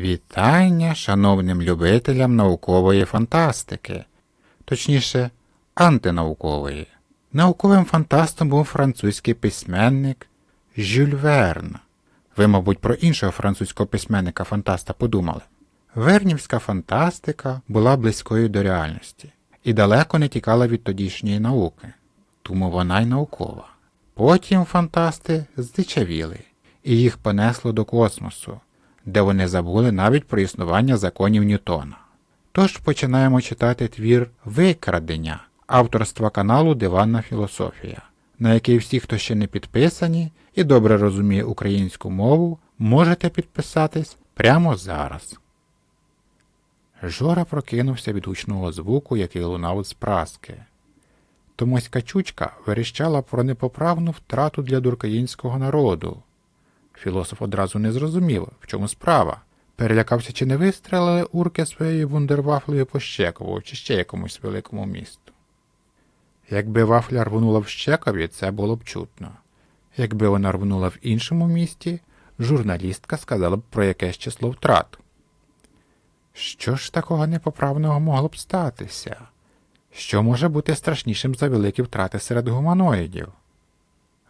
Вітання шановним любителям наукової фантастики, точніше, антинаукової. Науковим фантастом був французький письменник Жюль Верн. Ви, мабуть, про іншого французького письменника фантаста подумали. Вернівська фантастика була близькою до реальності і далеко не тікала від тодішньої науки, тому вона й наукова. Потім фантасти здичавіли, і їх понесло до космосу, де вони забули навіть про існування законів Ньютона. Тож починаємо читати твір Викрадення авторства каналу Диванна філософія, на який всі, хто ще не підписані і добре розуміє українську мову, можете підписатись прямо зараз. Жора прокинувся від гучного звуку, який лунав з праски. Томусь качучка верещала про непоправну втрату для дуркаїнського народу. Філософ одразу не зрозумів, в чому справа. Перелякався, чи не вистрелили урки своєю вундервафлею по Щекову чи ще якомусь великому місту. Якби вафля рвонула в Щекові, це було б чутно. Якби вона рвонула в іншому місті, журналістка сказала б про якесь число втрат. Що ж такого непоправного могло б статися? Що може бути страшнішим за великі втрати серед гуманоїдів?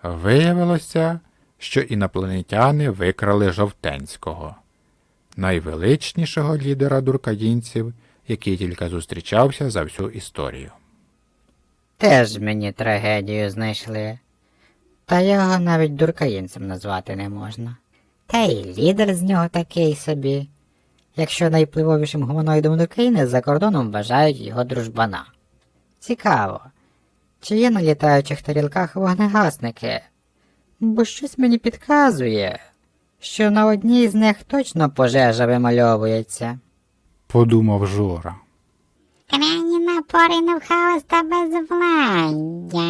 Виявилося, що інопланетяни викрали Жовтенського, найвеличнішого лідера дуркаїнців, який тільки зустрічався за всю історію. Теж мені трагедію знайшли. Та його навіть дуркаїнцем назвати не можна. Та й лідер з нього такий собі. Якщо найвпливовішим гуманоїдом України за кордоном вважають його дружбана. Цікаво, чи є на літаючих тарілках вогнегасники? Бо щось мені підказує, що на одній з них точно пожежа вимальовується. Подумав Жора. Крайні напори не в хаос та безвладдя.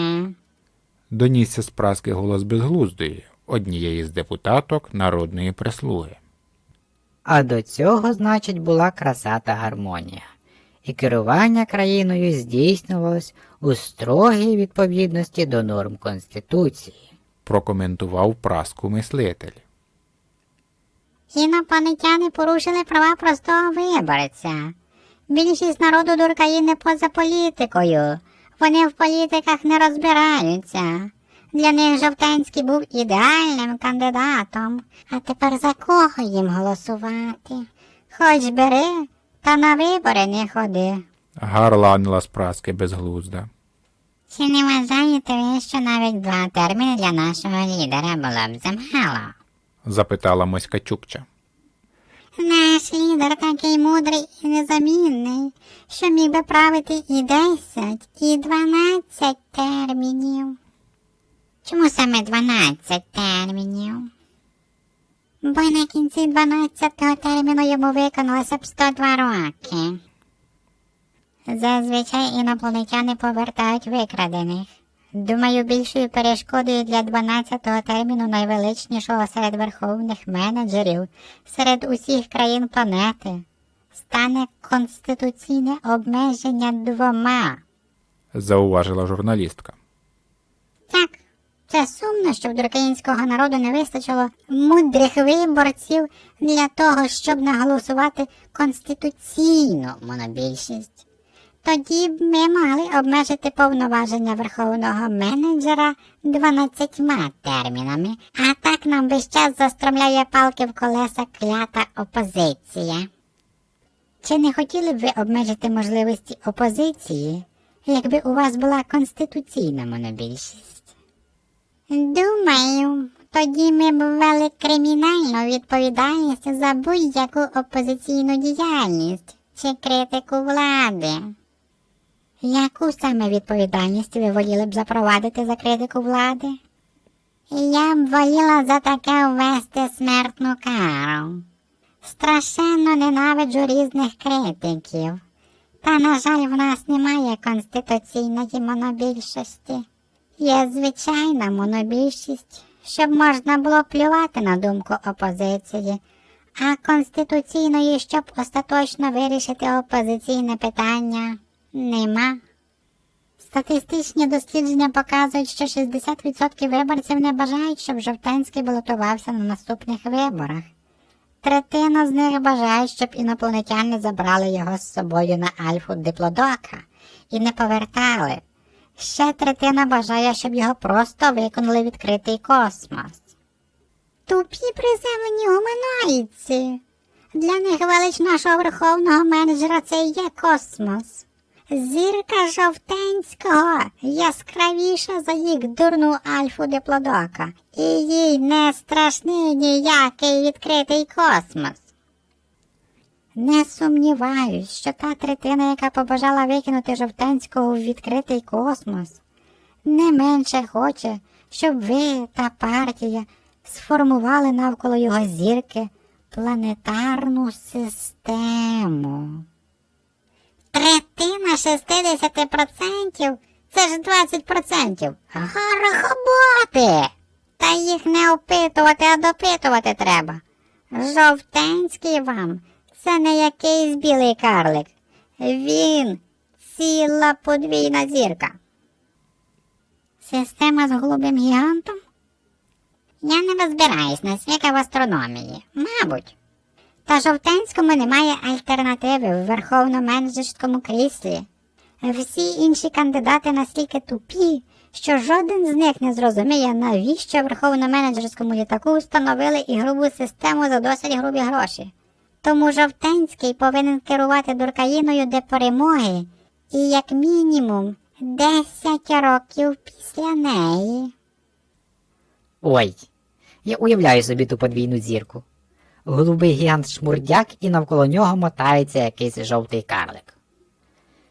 Донісся з праски голос безглуздої, однієї з депутаток народної прислуги. А до цього, значить, була краса та гармонія, і керування країною здійснювалось у строгій відповідності до норм Конституції. Прокоментував праску мислитель. Інопланетяни порушили права простого виборця. Більшість народу дуркаїни поза політикою. Вони в політиках не розбираються. Для них Жовтенський був ідеальним кандидатом. А тепер за кого їм голосувати? Хоч бери, та на вибори не ходи. Гарланила з праски безглузда. Чи не вважаєте ви, що навіть два терміни для нашого лідера було б замало? запитала моська Чукча. Наш лідер такий мудрий і незамінний, що міг би правити і 10, і 12 термінів. Чому саме 12 термінів? Бо на кінці 12-го терміну йому виконалося б 102 роки. Зазвичай інопланетяни повертають викрадених. Думаю, більшою перешкодою для 12-го терміну найвеличнішого серед верховних менеджерів серед усіх країн планети стане конституційне обмеження двома. зауважила журналістка. Так, це сумно, що в дуркаїнського народу не вистачило мудрих виборців для того, щоб наголосувати конституційну монобільшість. Тоді б ми могли обмежити повноваження верховного менеджера 12 термінами, а так нам весь час застромляє палки в колеса клята опозиція. Чи не хотіли б ви обмежити можливості опозиції, якби у вас була конституційна монобільшість? Думаю, тоді ми б ввели кримінальну відповідальність за будь-яку опозиційну діяльність чи критику влади. Яку саме відповідальність ви воліли б запровадити за критику влади? Я б воліла за таке ввести смертну кару. Страшенно ненавиджу різних критиків. Та, на жаль, в нас немає конституційної монобільшості. Є звичайна монобільшість, щоб можна було плювати на думку опозиції, а конституційної, щоб остаточно вирішити опозиційне питання, нема. Статистичні дослідження показують, що 60% виборців не бажають, щоб Жовтенський балотувався на наступних виборах. Третина з них бажає, щоб інопланетяни забрали його з собою на Альфу Диплодока і не повертали. Ще третина бажає, щоб його просто виконали відкритий космос. Тупі приземлені гуманоїдці. Для них велич нашого верховного менеджера це і є космос. Зірка жовтенського яскравіша за їх дурну альфу диплодока, і їй не страшний ніякий відкритий космос. Не сумніваюсь, що та третина, яка побажала викинути жовтенського в відкритий космос, не менше хоче, щоб ви та партія сформували навколо його зірки планетарну систему. Третина 60% це ж 20%. Гарохоботи! Та їх не опитувати, а допитувати треба. Жовтенський вам це не якийсь білий карлик. Він ціла подвійна зірка. Система з голубим гігантом? Я не розбираюсь на свіка в астрономії, мабуть. Та жовтенському немає альтернативи в верховно-менеджерському кріслі. Всі інші кандидати настільки тупі, що жоден з них не зрозуміє, навіщо верховно-менеджерському літаку встановили ігрову систему за досить грубі гроші. Тому жовтенський повинен керувати дуркаїною до перемоги і як мінімум 10 років після неї. Ой, я уявляю собі ту подвійну зірку. Голубий гігант шмурдяк і навколо нього мотається якийсь жовтий карлик.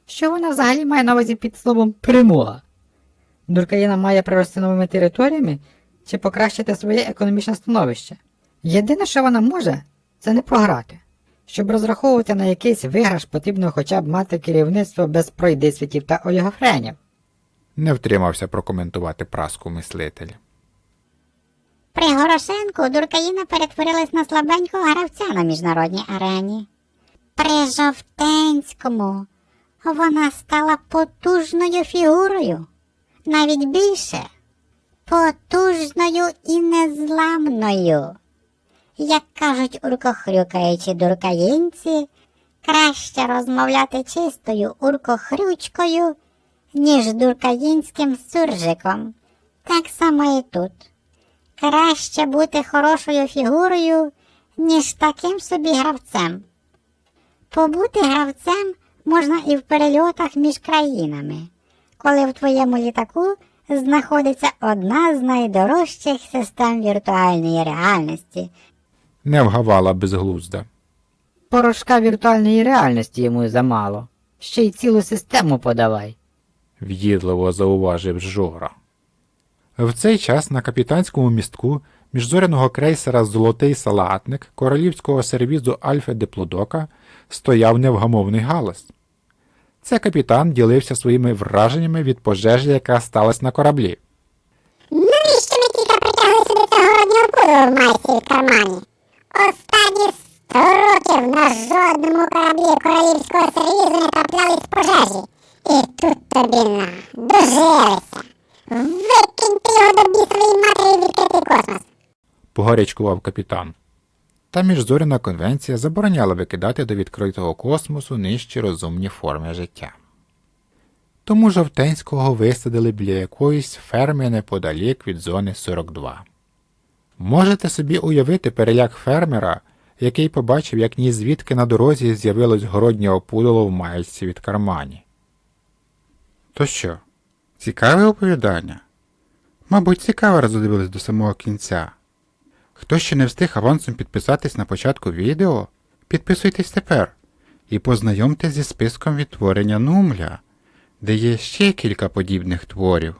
Що вона взагалі має на увазі під словом перемога? Дуркаїна має прирости новими територіями чи покращити своє економічне становище. Єдине, що вона може, це не програти. Щоб розраховувати на якийсь виграш, потрібно хоча б мати керівництво без пройдисвітів та олігофренів. Не втримався прокоментувати праску мислитель. При Горошенку Дуркаїна перетворилась на слабенького гравця на міжнародній арені. При Жовтенському вона стала потужною фігурою, навіть більше потужною і незламною. Як кажуть уркохрюкаючі дуркаїнці, краще розмовляти чистою уркохрючкою, ніж дуркаїнським суржиком. Так само і тут. Краще бути хорошою фігурою, ніж таким собі гравцем. Побути гравцем можна і в перельотах між країнами, коли в твоєму літаку знаходиться одна з найдорожчих систем віртуальної реальності. Не вгавала безглузда. Порошка віртуальної реальності йому замало. Ще й цілу систему подавай. в'їдливо зауважив Жора. В цей час на капітанському містку міжзоряного крейсера Золотий салатник королівського сервізу Альфа Диплодока стояв невгамовний галас. Це капітан ділився своїми враженнями від пожежі, яка сталася на кораблі. Навіщо ми тільки притягли сюди цього роднього пудру в майці в кармані? Останні сто років на жодному кораблі королівського сервізу не траплялись пожежі. І тут тобі на, дожилися. Викиньте його до бісової матері відкритий космос. погарячкував капітан. Та міжзоряна конвенція забороняла викидати до відкритого космосу нижчі розумні форми життя. Тому Жовтенського висадили біля якоїсь ферми неподалік від зони 42. Можете собі уявити переляк фермера, який побачив, як ні звідки на дорозі з'явилось городнє опудало в маєчці від кармані. То що, цікаве оповідання? Мабуть, цікаво роздивились до самого кінця. Хто ще не встиг авансом підписатись на початку відео, підписуйтесь тепер і познайомтесь зі списком відтворення Нумля, де є ще кілька подібних творів.